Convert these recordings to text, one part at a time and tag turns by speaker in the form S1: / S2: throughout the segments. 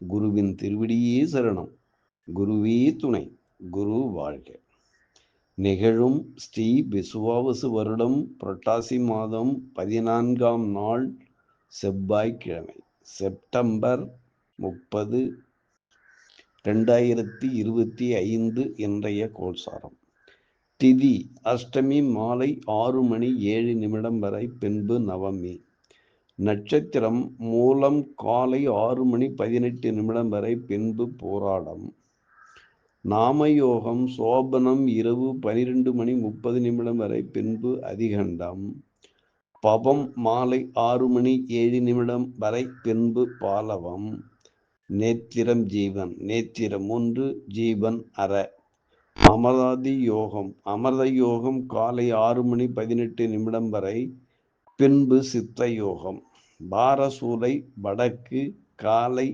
S1: குருவின் திருவிடியே சரணம். குருவே துணை குரு வாழ்க. நிகழும் ஸ்ரீ விசுவாவசு வருடம் புரட்டாசி மாதம் பதினான்காம் நாள் செவ்வாய்க்கிழமை செப்டம்பர் முப்பது ரெண்டாயிரத்தி இருபத்தி ஐந்து இன்றைய கோல்சாரம் திதி அஷ்டமி மாலை ஆறு மணி ஏழு நிமிடம் வரை பின்பு நவமி. நட்சத்திரம் மூலம் காலை ஆறு மணி பதினெட்டு நிமிடம் வரை பின்பு போராடம். நாமயோகம் சோபனம் இரவு பனிரெண்டு மணி முப்பது நிமிடம் வரை பின்பு அதிகண்டம். பவம் மாலை ஆறு மணி ஏழு நிமிடம் வரை பின்பு பாலவம். நேத்திரம் ஜீவன் நேத்திரம் ஒன்று ஜீவன் அற. அமராதி யோகம் அமர்த யோகம் காலை ஆறு மணி பதினெட்டு நிமிடம் வரை பின்பு சித்த யோகம். பாரசூலை வடக்கு காலை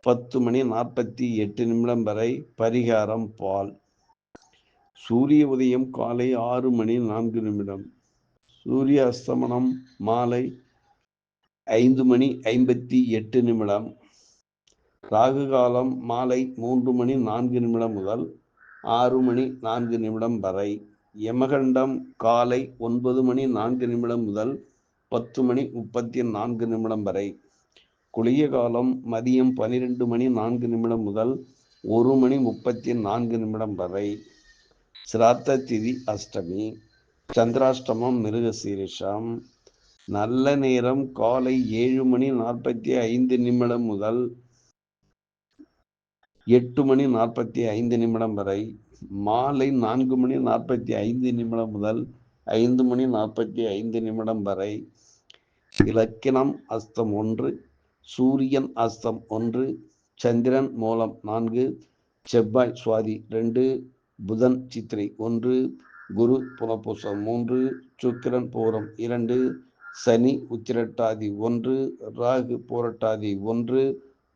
S1: பத்து மணி நாற்பத்தி எட்டு நிமிடம் வரை பரிகாரம் பால். சூரிய உதயம் காலை ஆறு மணி நான்கு நிமிடம். சூரிய அஸ்தமனம் மாலை ஐந்து மணி ஐம்பத்தி எட்டு நிமிடம். ராகு காலம் மாலை மூன்று மணி நான்கு நிமிடம் முதல் ஆறு மணி நான்கு நிமிடம் வரை. யமகண்டம் காலை ஒன்பது மணி நான்கு நிமிடம் முதல் பத்து மணி முப்பத்தி நான்கு நிமிடம் வரை. குளிய காலம் மதியம் பனிரெண்டு மணி நான்கு நிமிடம் முதல் ஒரு மணி முப்பத்தி நான்கு நிமிடம் வரை. சிராத்த திதி அஷ்டமி. சந்திராஷ்டமம் மிருகசீரிஷம். நல்ல நேரம் காலை ஏழு மணி நாற்பத்தி ஐந்து நிமிடம் முதல் எட்டு மணி நாற்பத்தி ஐந்து நிமிடம் வரை. மாலை நான்கு மணி நாற்பத்தி ஐந்து நிமிடம் முதல் ஐந்து மணி நாற்பத்தி ஐந்து நிமிடம் வரை. இலக்கினம் அஸ்தம் ஒன்று சூரியன் அஸ்தம் ஒன்று சந்திரன் மூலம் நான்கு செவ்வாய் சுவாதி ரெண்டு புதன் சித்திரை ஒன்று குரு புனப்பூசம் மூன்று சுக்கிரன் பூரம் இரண்டு சனி உத்திரட்டாதி ஒன்று ராகு போராட்டாதி ஒன்று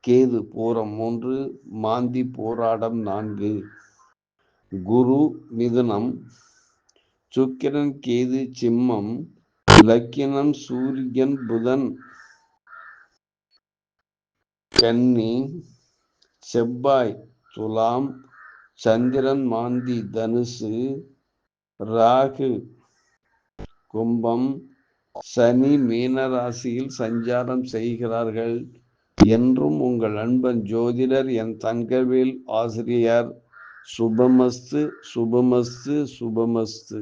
S1: கேது பூரம் மூன்று மாந்தி போராடம் நான்கு. குரு மிதுனம் சுக்கிரன் கேது சிம்மம் லக்கினம் சூரியன் புதன் கன்னி செவ்வாய் துலாம் சந்திரன் மாந்தி தனுசு ராகு கும்பம் சனி மீனராசியில் சஞ்சாரம் செய்கிறார்கள். என்றும் உங்கள் அன்பன் ஜோதிடர் என் தங்கவேல் ஆசிரியர் சுபமஸ்து சுபமஸ்து சுபமஸ்து.